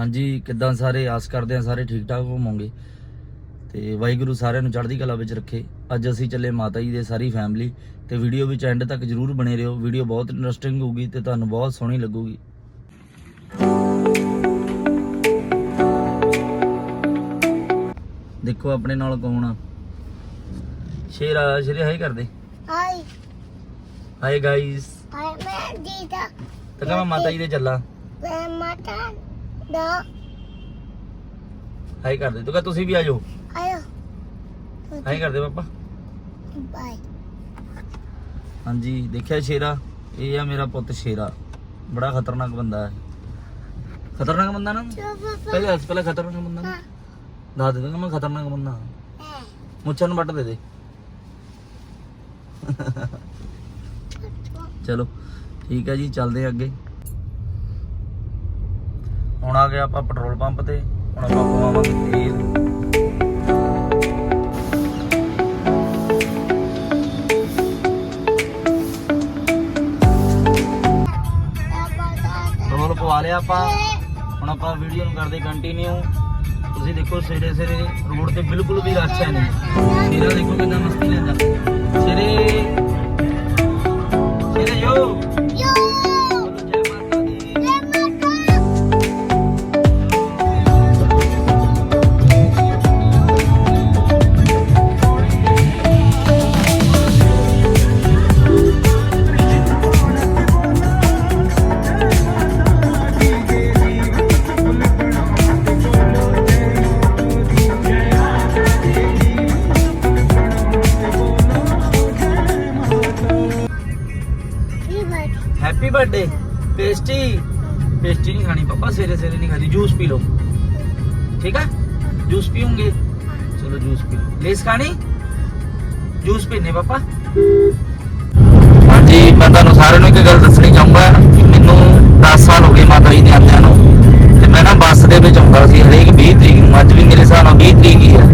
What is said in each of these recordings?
ਹਾਂਜੀ ਕਿੱਦਾਂ ਸਾਰੇ ਆਸ ਕਰਦੇ ਆ ਸਾਰੇ ਠੀਕ ਠਾਕ ਹੋਵੋਗੇ? ਤੇ ਵਾਹਿਗੁਰੂ ਸਾਰਿਆਂ ਨੂੰ ਚੜ੍ਹਦੀ ਕਲਾ ਵਿੱਚ ਰੱਖੇ। ਅੱਜ ਅਸੀਂ ਚੱਲੇ ਮਾਤਾ ਜੀ ਦੇ ਸਾਰੀ ਫੈਮਿਲੀ ਤੇ ਵੀਡੀਓ ਵਿੱਚ ਐਂਡ ਤੱਕ ਜਰੂਰ ਬਣੇ ਰਹੋ। ਵੀਡੀਓ ਬਹੁਤ ਇੰਟਰਸਟਿੰਗ ਹੋਊਗੀ ਤੇ ਤੁਹਾਨੂੰ ਬਹੁਤ ਸੋਹਣੀ ਲੱਗੂਗੀ। ਦੇਖੋ ਆਪਣੇ ਨਾਲ ਕੌਣ ਆ? ਸ਼ੇਰਾ ਸ਼ੇਰੇ ਹਾਈ ਕਰਦੇ। ਹਾਈ ਹਾਈ ਗਾਇਸ ਹਾਈ ਮੈਂ ਦੀਦਾ ਤਾਂ ਕਹਾਂ ਮੈਂ ਮਾਤਾ ਜੀ ਦੇ ਚੱਲਾਂ ਮੈਂ ਮਾਤਾ ਦਾ। ਹਾਈ ਕਰਦੇ ਤੂੰ ਕਹ ਤੁਸੀਂ ਵੀ ਆ ਜਾਓ। ਆਇਓ ਹਾਈ ਕਰਦੇ ਪਾਪਾ। ਬਾਈ ਹਾਂਜੀ ਦੇਖਿਆ ਸ਼ੇਰਾ? ਇਹ ਆ ਮੇਰਾ ਪੁੱਤ ਸ਼ੇਰਾ। ਬੜਾ ਖਤਰਨਾਕ ਬੰਦਾ ਹੈ। ਖਤਰਨਾਕ ਬੰਦਾ ਨਾ? ਪਾਪਾ ਪਹਿਲੇ ਅੱਜ ਪਹਿਲਾਂ ਖਤਰਨਾਕ ਬੰਦਾ ਨਾ। ਹਾਂ। ਦੱਸ ਦੇ ਮੈਂ ਖਤਰਨਾਕ ਬੰਦਾ ਹਾਂ। ਮੁੱਛਾਂ ਨੂੰ ਵੱਟ ਦੇ ਦੇ। ਚਲੋ। ਠੀਕ ਹੈ ਜੀ ਚੱਲਦੇ ਅੱਗੇ। ਹੁਣ ਆ ਗਿਆ ਆਪਾਂ ਪੈਟਰੋਲ ਪੰਪ ਤੇ, ਹੁਣ ਆਪਾਂ ਪਵਾਵਾਂਗੇ ਤੇਲ। ਪੈਟਰੋਲ ਪਵਾ ਲਿਆ ਆਪਾਂ। ਹੁਣ ਆਪਾਂ ਵੀਡੀਓ ਨੂੰ ਕਰਦੇ ਕੰਟੀਨਿਊ ਤੁਸੀਂ ਦੇਖੋ ਸਵੇਰੇ ਸਵੇਰੇ ਰੋਡ ਤੇ ਬਿਲਕੁਲ ਵੀ ਰਸ਼ ਹੈ ਨਹੀਂ। ਸਵੇਰੇ ਦੇਖੋ ਕਿੰਨਾ ਮਸਤੀ ਲੈਂਦਾ। ਸ਼ੇਰੇ। ਸ਼ੇਰੇ ਯੋ ਪੇਸਟੀ ਨਹੀਂ ਖਾਣੀ, ਪਾਪਾ ਸਵੇਰੇ ਸਵੇਰੇ ਨਹੀਂ ਖਾਣੀ ਜੂਸ ਪੀ ਲਓ। ਠੀਕ ਹੈ ਜੂਸ ਪੀਉਂਗੇ ਚਲੋ ਜੂਸ ਪੀ ਲਓ। ਲੇਸ ਖਾਣੀ? ਜੂਸ ਪੀਨੇ ਪਾਪਾ? ਹਾਂਜੀ, ਮੈਂ ਤੁਹਾਨੂੰ ਸਾਰਿਆਂ ਨੂੰ ਇੱਕ ਗੱਲ ਦੱਸਣੀ ਚਾਹੂੰਗਾ ਕਿ ਮੈਨੂੰ 10 ਸਾਲ ਹੋ ਗਏ ਮਾਤਾ ਜੀ ਦੇ ਆਂਦਿਆਂ ਨੂੰ, ਤੇ ਮੈਂ ਨਾ ਬੱਸ ਦੇ ਵਿੱਚ ਆਉਂਦਾ ਸੀ, ਹਰੇਕ 20 ਤਰੀਕ ਨੂੰ, ਅੱਜ ਵੀ ਮੇਰੇ ਹਿਸਾਬ ਨਾਲ 20 ਤਰੀਕ ਹੀ ਹੈ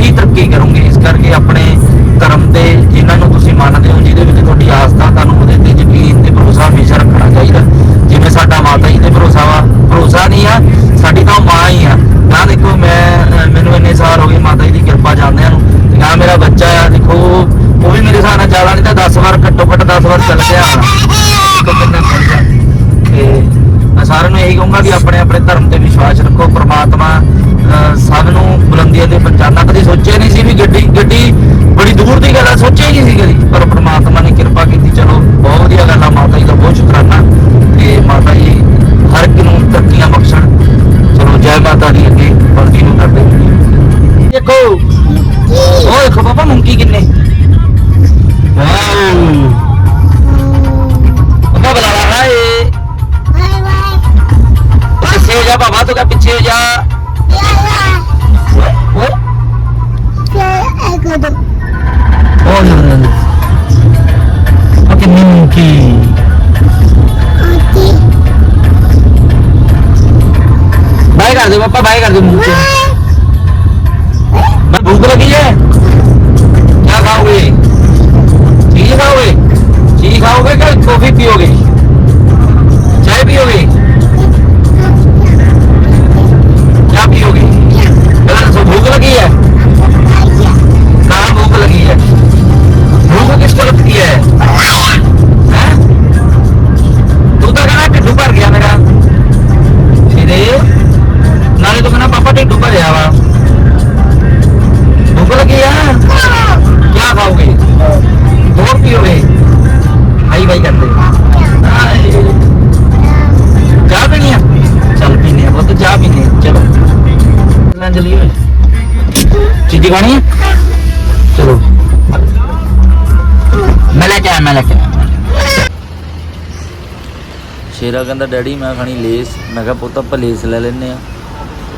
ਹੀ ਤਰੱਕੀ ਕਰੋਗੇ। ਇਸ ਕਰਕੇ ਆਪਣੇ ਧਰਮ ਤੇ ਜਿਨ੍ਹਾਂ ਨੂੰ ਤੁਸੀਂ ਮੰਨਦੇ ਹੋ, ਜਿਹਦੇ ਵਿੱਚ ਤੁਹਾਡੀ ਆਸਥਾ ਤੁਹਾਨੂੰ ਉਹਦੇ ਤੇ ਯਕੀਨ ਤੇ ਭਰੋਸਾ ਹਮੇਸ਼ਾ ਰੱਖਣਾ ਚਾਹੀਦਾ। ਜਿਵੇਂ ਸਾਡਾ ਮਾਤਾ ਜੀ ਤੇ ਭਰੋਸਾ ਵਾ, ਭਰੋਸਾ ਨਹੀਂ ਆ, ਸਾਡੀ ਤਾਂ ਮਾਂ ਹੀ ਆ। ਨਾ ਦੇਖੋ ਮੈਂ, ਮੈਨੂੰ ਇੰਨੇ ਸਾਲ ਹੋ ਗਏ ਮਾਤਾ ਜੀ ਦੀ ਕਿਰਪਾ ਜਾਣਦਿਆਂ ਨੂੰ, ਤੇ ਨਾ ਮੇਰਾ ਬੱਚਾ ਆ, ਦੇਖੋ, ਉਹ ਵੀ ਮੇਰੇ ਹਿਸਾਬ ਨਾਲ ਜ਼ਿਆਦਾ ਨਹੀਂ ਤਾਂ 10 ਵਾਰ ਘੱਟੋ ਘੱਟ 10 ਵਾਰ ਚੱਲ ਗਿਆ ਇਹੀ ਕਹੂੰਗਾ ਕਿ ਆਪਣੇ ਆਪਣੇ ਧਰਮ ਤੇ ਵਿਸ਼ਵਾਸ ਰੱਖੋ, ਪ੍ਰਮਾਤਮਾ ਸਭ ਨੂੰ ਬੁਲੰਦੀਆਂ ਤੇ ਪਹੁੰਚਾਉਣਾ ਕਦੀ ਸੋਚਿਆ ਨਹੀਂ ਸੀ ਵੀ ਗੱਡੀ ਗੱਡੀ ਬੜੀ ਦੂਰ ਦੀ ਗੱਲ ਆ, ਸੋਚਿਆ ਹੀ ਨਹੀਂ ਸੀ ਕਦੀ। ਪਰ ਪ੍ਰਮਾਤਮਾ ਨੇ ਕਿਰਪਾ ਕੀਤੀ, ਚਲੋ, ਬਹੁਤ ਵਧੀਆ ਗੱਲ ਆ, ਮਾਤਾ ਜੀ ਦਾ ਬਹੁਤ ਸ਼ੁਕਰਾਨਾ। ਤੇ ਮਾਤਾ ਜੀ ਹਰ ਇੱਕ ਨੂੰ ਤਰੱਕੀਆਂ ਬਖਸ਼ਣ। ਚਲੋ, ਜੈ ਮਾਤਾ ਦੀ ਅੱਗੇ ਕੰਟੀਨਿਊ ਕਰਦੇ। ਦੇਖੋ दे पापा बाय कर दे मुंह से मैं भूख लगी है क्या खाओगे चीज खाओगे चीज खाओगे क्या कॉफी पियोगे ਖਾਣ ਚਲੀਏ ਚੀਜ਼ੀ ਖਾਣੀ ਹੈ? ਚਲੋ। ਮੈਂ ਕੇ ਆਇਆ ਕੇ ਸ਼ੇਰਾ ਕਹਿੰਦਾ ਡੈਡੀ ਮੈਂ ਖਾਣੀ ਲੇਸ। ਮੈਂ ਕਿਹਾ ਪੁੱਤ ਆਪਾਂ ਲੇਸ ਲੈ ਲੈਨੇ ਆ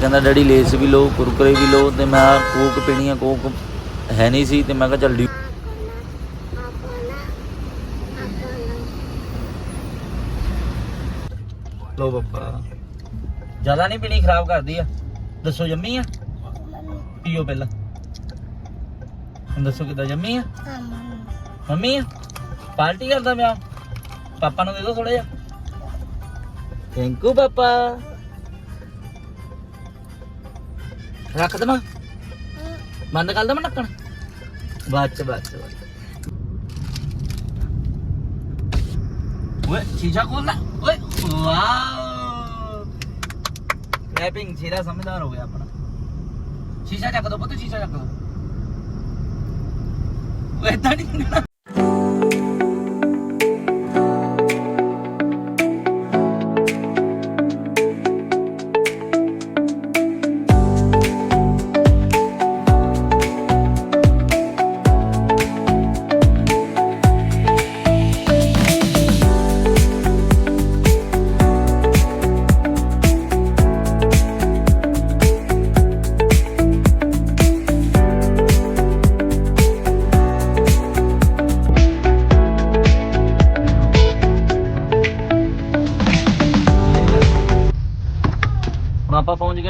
ਕਹਿੰਦਾ ਡੈਡੀ ਲੇਸ ਵੀ ਲਓ ਕੁਰਕਰੇ ਵੀ ਲਓ। ਤੇ ਮੈਂ ਕੋਕ ਪੀਣੀ ਆ ਕੋਕ ਹੈ ਨਹੀਂ ਸੀ। ਤੇ ਮੈਂ ਕਿਹਾ ਚੱਲ ਲੋ ਬੱਬਾ। ਜ਼ਿਆਦਾ ਨਹੀਂ ਪੀਣੀ ਖਰਾਬ ਕਰਦੀ ਆ। ਦੱਸੋ ਜੰਮੀ ਆ? ਪੀਓ ਪਹਿਲਾਂ। ਹੁਣ ਦੱਸੋ ਕਿੱਦਾਂ ਜੰਮੀ ਆ? ਮੰਮੀ ਆ? ਪਾਰਟੀ ਕਰਦਾ ਪਿਆ। ਪਾਪਾ ਨੂੰ ਦੇ ਦੋ ਥੋੜਾ ਜਿਹਾ। ਥੈਂਕ ਯੂ ਪਾਪਾ। ਰੱਖ ਦਮਾ ਬੰਦ ਕਰ ਦਮਾ ਨੱਕਣ? ਬਾਅਦ ਚ ਬਾਅਦ ਚ ਓਏ, ਸ਼ੀਸ਼ਾ ਖੋਲ ਲੈ। ਓਏ ਵਾਓ ਰੈਪਿੰਗ ਛੇਰਾ ਸਮਝਦਾਰ ਹੋ ਗਿਆ ਆਪਣਾ। ਸ਼ੀਸ਼ਾ ਚੱਕ ਦੋ ਪੁੱਤ, ਸ਼ੀਸ਼ਾ ਚੱਕ ਦੋ। ਓਏ ਏਦਾਂ ਨਹੀਂ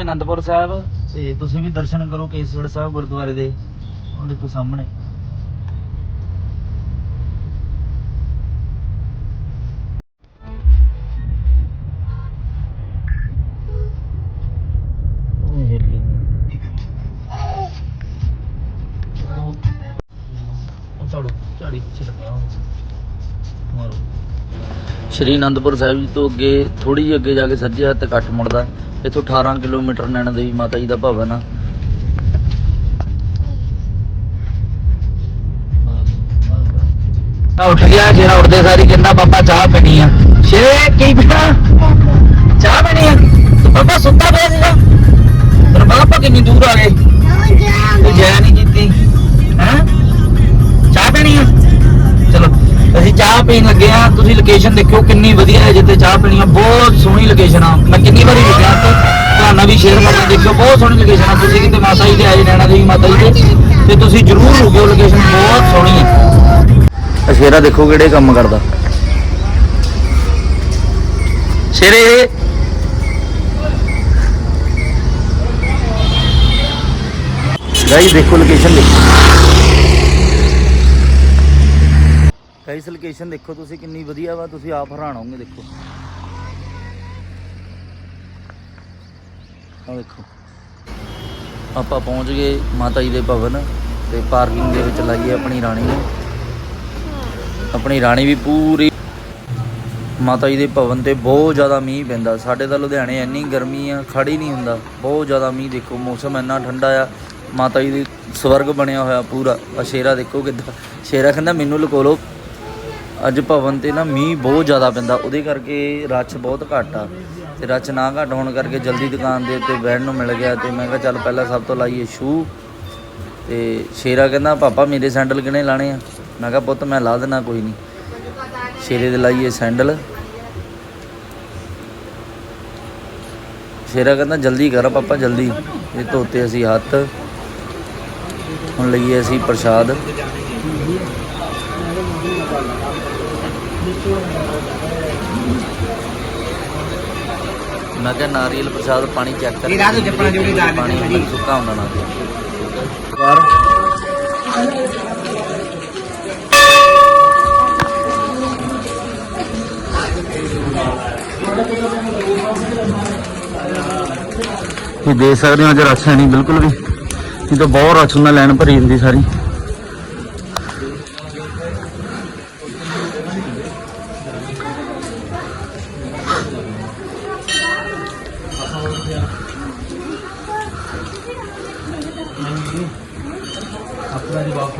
ਪਹੁੰਚ ਅਨੰਦਪੁਰ ਸਾਹਿਬ ਤੇ ਤੁਸੀਂ ਵੀ ਦਰਸ਼ਨ ਕਰੋ ਕੇਸਗੜ੍ਹ ਸਾਹਿਬ ਗੁਰਦੁਆਰੇ ਦੇ, ਉਹ ਦੇਖੋ ਸਾਹਮਣੇ। ਸ਼੍ਰੀ ਅਨੰਦਪੁਰ ਸਾਹਿਬ ਜੀ ਤੋਂ ਅੱਗੇ ਥੋੜੀ ਜਿਹੀ ਅੱਗੇ ਜਾ ਕੇ ਸੱਜੇ ਹੱਥ ਕੱਟ ਮੁੜਦਾ। ਇੱਥੋਂ 18 ਕਿਲੋਮੀਟਰ ਨੈਣਾ ਦੇਵੀ ਮਾਤਾ ਜੀ ਦਾ ਭਵਨ ਆ। ਆ ਉੱਠ ਗਿਆ ਜਿਹੜਾ ਉੱਠਦੇ ਸਾਰੀ ਕਹਿੰਦਾ ਪਾਪਾ ਚਾਹ ਪੀਣੀ ਆ। ਸ਼ੇਰੇ ਕੀ ਪੀਣਾ? ਚਾਹ ਪੀਣੀ ਆ। ਪਾਪਾ ਸੁੱਤਾ ਪਿਆ ਸੀਗਾ। ਪਰ ਪਾਪਾ ਕਿੰਨੀ ਦੂਰ ਆ ਗਏ। ਜੈ ਨਹੀਂ ਕੀਤੀ ਅਸੀਂ ਚਾਹ ਪੀਣ ਲੱਗੇ ਆ ਤੁਸੀਂ ਲੋਕੇਸ਼ਨ ਦੇਖਿਓ, ਕਿੰਨੀ ਵਧੀਆ ਹੈ ਜਿੱਥੇ ਚਾਹ ਪੀਣੀ ਆ। ਬਹੁਤ ਸੋਹਣੀ ਲੋਕੇਸ਼ਨ ਆ। ਮੈਂ ਕਿੰਨੀ ਵਾਰੀ ਦੇਖਿਆ ਤੇ ਤੁਹਾਨੂੰ ਵੀ ਸ਼ੇਅਰ ਕਰਕੇ ਦੇਖਿਓ, ਬਹੁਤ ਸੋਹਣੀ ਲੋਕੇਸ਼ਨ ਆ। ਤੁਸੀਂ ਕਿਤੇ ਮਾਤਾ ਜੀ ਦੇ ਆਏ ਨੈਣਾ ਦੇਵੀ ਮਾਤਾ ਜੀ ਦੇ। ਤੇ ਤੁਸੀਂ ਜ਼ਰੂਰ ਰੁਕਿਓ ਲੋਕੇਸ਼ਨ ਬਹੁਤ ਸੋਹਣੀ ਹੈ ਸ਼ੇਰਾ ਦੇਖੋ ਕਿਹੜੇ ਕੰਮ ਕਰਦਾ। ਸ਼ੇਰੇ ਗਾਈ ਦੇਖੋ ਲੋਕੇਸ਼ਨ ਦੇਖੋ। ਗਾਈਸ ਲੋਕੇਸ਼ਨ ਦੇਖੋ ਤੁਸੀਂ, ਕਿੰਨੀ ਵਧੀਆ ਵਾ, ਤੁਸੀਂ ਆਪ ਹੈਰਾਨ ਹੋਵੋਗੇ, ਦੇਖੋ। ਆ ਦੇਖੋ। ਆਪਾਂ ਪਹੁੰਚ ਗਏ ਮਾਤਾ ਜੀ ਦੇ ਭਵਨ ਤੇ ਪਾਰਕਿੰਗ ਦੇ ਵਿੱਚ ਲਾਈਏ ਆਪਣੀ ਰਾਣੀ ਨੂੰ। ਆਪਣੀ ਰਾਣੀ ਵੀ ਪੂਰੀ ਮਾਤਾ ਜੀ ਦੇ ਭਵਨ ਤੇ ਬਹੁਤ ਜ਼ਿਆਦਾ ਮੀਂਹ ਪੈਂਦਾ। ਸਾਡੇ ਤਾਂ ਲੁਧਿਆਣੇ ਇੰਨੀ ਗਰਮੀ ਆ ਖੜੀ ਨਹੀਂ ਹੁੰਦਾ। ਬਹੁਤ ਜ਼ਿਆਦਾ ਮੀਂਹ ਦੇਖੋ, ਮੌਸਮ ਇੰਨਾ ਠੰਡਾ ਆ। ਮਾਤਾ ਜੀ ਦੀ ਸਵਰਗ ਬਣਿਆ ਹੋਇਆ ਪੂਰਾ। ਆ ਸ਼ੇਰਾ ਦੇਖੋ ਕਿੱਦਾਂ, ਸ਼ੇਰਾ ਕਹਿੰਦਾ ਮੈਨੂੰ ਲੁਕੋ ਲੋ ਅੱਜ ਭਵਨ ਤੇ ਨਾ ਮੀਂਹ ਬਹੁਤ ਜ਼ਿਆਦਾ ਪੈਂਦਾ, ਉਹਦੇ ਕਰਕੇ ਰੱਛ ਬਹੁਤ ਘੱਟ ਆ। ਤੇ ਰੱਛ ਨਾ ਘੱਟ ਹੋਣ ਕਰਕੇ ਜਲਦੀ ਦੁਕਾਨ ਦੇ ਉੱਤੇ ਬੈਠਣ ਨੂੰ ਮਿਲ ਗਿਆ ਤੇ ਮੈਂ ਕਿਹਾ ਚੱਲ ਪਹਿਲਾਂ ਸਭ ਤੋਂ ਲਾਈਏ ਸ਼ੂ। ਤੇ ਸ਼ੇਰਾ ਕਹਿੰਦਾ, ਪਾਪਾ, ਮੇਰੇ ਸੈਂਡਲ ਕਿਹਨੇ ਲਾਣੇ ਆ? ਮੈਂ ਕਿਹਾ, ਪੁੱਤ, ਮੈਂ ਲਾ ਦੇਣਾ ਕੋਈ ਨਹੀਂ। ਸ਼ੇਰੇ ਦੇ ਲਾਈਏ ਸੈਂਡਲ। ਸ਼ੇਰਾ ਕਹਿੰਦਾ, ਜਲਦੀ ਕਰ ਪਾਪਾ, ਜਲਦੀ। ਇਹ ਧੋਤੇ ਅਸੀਂ ਹੱਥ। ਹੁਣ ਲਈਏ ਅਸੀਂ ਪ੍ਰਸ਼ਾਦ। ਮੈਂ ਕਿਹਾ ਨਾਰੀਅਲ ਪ੍ਰਸ਼ਾਦ ਪਾਣੀ ਚੈੱਕ ਕਰ ਇਹ ਰਾਤ ਨੂੰ ਚੱਪਲਾਂ ਜੋੜੀ ਲਾ ਪਾਣੀ ਅੰਦਰ ਸੁੱਕਾ ਹੁੰਦਾ ਨਾ। ਬਾਹਰ ਇਹ ਦੇਖ ਸਕਦੇ ਹੋ ਅੱਜ ਰਸ਼ ਹੈ ਨਹੀਂ ਬਿਲਕੁਲ ਵੀ। ਇਹ ਤਾਂ ਬਹੁਤ ਰਸ਼ ਹੁੰਦਾ ਲਾਈਨ ਭਰੀ ਹੁੰਦੀ ਸਾਰੀ।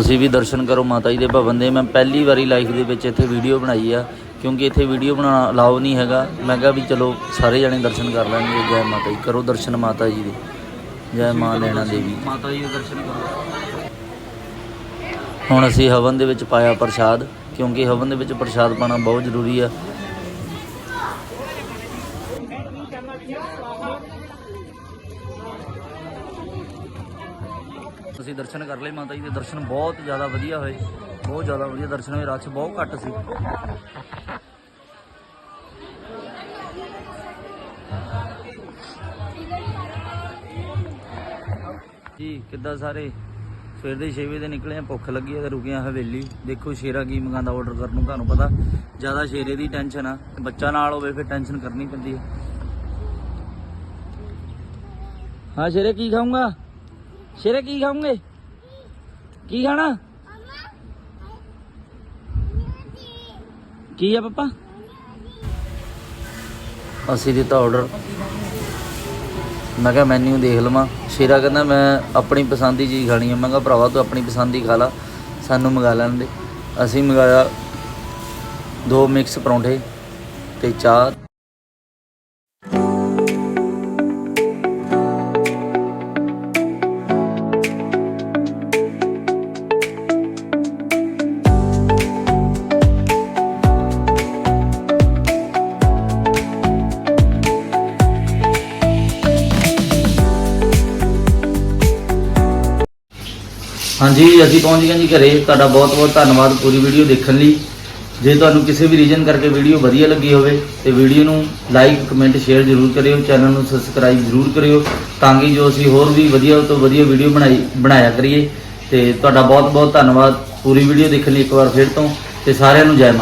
ਤੁਸੀਂ ਵੀ ਦਰਸ਼ਨ ਕਰੋ ਮਾਤਾ ਜੀ ਦੇ ਭਵਨ ਦੇ। ਮੈਂ ਪਹਿਲੀ ਵਾਰੀ ਲਾਈਫ ਦੇ ਵਿੱਚ ਇੱਥੇ ਵੀਡੀਓ ਬਣਾਈ ਆ ਕਿਉਂਕਿ ਇੱਥੇ ਵੀਡੀਓ ਬਣਾਉਣਾ ਅਲਾਉ ਨਹੀਂ ਹੈਗਾ। ਮੈਂ ਕਿਹਾ ਵੀ ਚਲੋ ਸਾਰੇ ਜਣੇ ਦਰਸ਼ਨ ਕਰ ਲੈਣਗੇ। ਜੈ ਮਾਤਾ ਜੀ ਕਰੋ ਦਰਸ਼ਨ ਮਾਤਾ ਜੀ ਦੇ। ਜੈ ਮਾਂ ਨੈਣਾ ਦੇਵੀ। ਮਾਤਾ ਜੀ ਦੇ ਦਰਸ਼ਨ ਕਰੋ। ਹੁਣ ਅਸੀਂ ਹਵਨ ਦੇ ਵਿੱਚ ਪਾਇਆ ਪ੍ਰਸ਼ਾਦ ਕਿਉਂਕਿ ਹਵਨ ਦੇ ਵਿੱਚ ਪ੍ਰਸ਼ਾਦ ਪਾਣਾ ਬਹੁਤ ਜ਼ਰੂਰੀ ਆ। ਅਸੀਂ ਦਰਸ਼ਨ ਕਰ ਲਏ ਮਾਤਾ ਜੀ ਦੇ ਦਰਸ਼ਨ ਬਹੁਤ ਜ਼ਿਆਦਾ ਵਧੀਆ ਹੋਏ, ਬਹੁਤ ਜ਼ਿਆਦਾ ਵਧੀਆ ਦਰਸ਼ਨ ਹੋਏ, ਰਸ਼ ਬਹੁਤ ਘੱਟ ਸੀ। ਜੀ, ਕਿੱਦਾਂ ਸਾਰੇ? ਸਵੇਰ ਦੇ 6 ਵਜੇ ਦੇ ਨਿਕਲੇ ਆ, ਭੁੱਖ ਲੱਗੀ ਆ ਤੇ ਰੁਕੇ ਆ ਹਵੇਲੀ। ਦੇਖੋ ਸ਼ੇਰਾ ਕੀ ਮੰਗਾਉਂਦਾ ਆਰਡਰ ਕਰਨ ਨੂੰ, ਤੁਹਾਨੂੰ ਪਤਾ, ਜ਼ਿਆਦਾ ਸ਼ੇਰੇ ਦੀ ਟੈਨਸ਼ਨ ਆ ਬੱਚਾ ਨਾਲ ਹੋਵੇ ਫਿਰ ਟੈਨਸ਼ਨ ਕਰਨੀ ਪੈਂਦੀ ਹੈ ਹਾਂ, ਸ਼ੇਰੇ ਕੀ ਖਾਊਂਗਾ? ਸ਼ੇਰੇ ਕੀ ਖਾਉਂਗੇ ਕੀ ਖਾਣਾ? ਕੀ ਆ ਪਾਪਾ? ਅਸੀਂ ਦਿੱਤਾ ਆਰਡਰ ਮੈਂ ਕਿਹਾ ਮੈਨੂ ਦੇਖ ਲਵਾਂ। ਸ਼ੇਰਾ ਕਹਿੰਦਾ, ਮੈਂ ਆਪਣੀ ਪਸੰਦ ਦੀ ਚੀਜ਼ ਖਾਣੀ ਹੈ ਮੈਂ ਕਿਹਾ, ਭਰਾਵਾ, ਤੂੰ ਆਪਣੀ ਪਸੰਦ ਦੀ ਖਾ ਲਾ। ਸਾਨੂੰ ਮੰਗਾ ਲੈਣ ਦੇ। ਅਸੀਂ ਮੰਗਾਇਆ ਦੋ ਮਿਕਸ ਪਰੌਂਠੇ ਤੇ ਚਾਹ। ਹਾਂਜੀ, ਅਸੀਂ ਪਹੁੰਚ ਗਏ ਜੀ ਘਰੇ। ਤੁਹਾਡਾ ਬਹੁਤ ਬਹੁਤ ਧੰਨਵਾਦ ਪੂਰੀ ਵੀਡੀਓ ਦੇਖਣ ਲਈ। ਜੇ ਤੁਹਾਨੂੰ ਕਿਸੇ ਵੀ ਰੀਜਨ ਕਰਕੇ ਵੀਡੀਓ ਵਧੀਆ ਲੱਗੀ ਹੋਵੇ, ਤੇ ਵੀਡੀਓ ਨੂੰ ਲਾਈਕ ਕਮੈਂਟ ਸ਼ੇਅਰ ਜ਼ਰੂਰ ਕਰਿਓ। ਚੈਨਲ ਨੂੰ ਸਬਸਕ੍ਰਾਈਬ ਜ਼ਰੂਰ ਕਰਿਓ, ਤਾਂ ਕਿ ਜੋ ਅਸੀਂ ਹੋਰ ਵੀ ਵਧੀਆ ਤੋਂ ਵਧੀਆ ਵੀਡੀਓ ਬਣਾਈ, ਬਣਾਇਆ ਕਰੀਏ। ਤੇ ਤੁਹਾਡਾ ਬਹੁਤ ਬਹੁਤ ਧੰਨਵਾਦ ਪੂਰੀ ਵੀਡੀਓ ਦੇਖਣ ਲਈ ਇੱਕ ਵਾਰ ਫਿਰ ਤੋਂ। ਤੇ ਸਾਰਿਆਂ ਨੂੰ ਜੈ ਮਾਤਾ।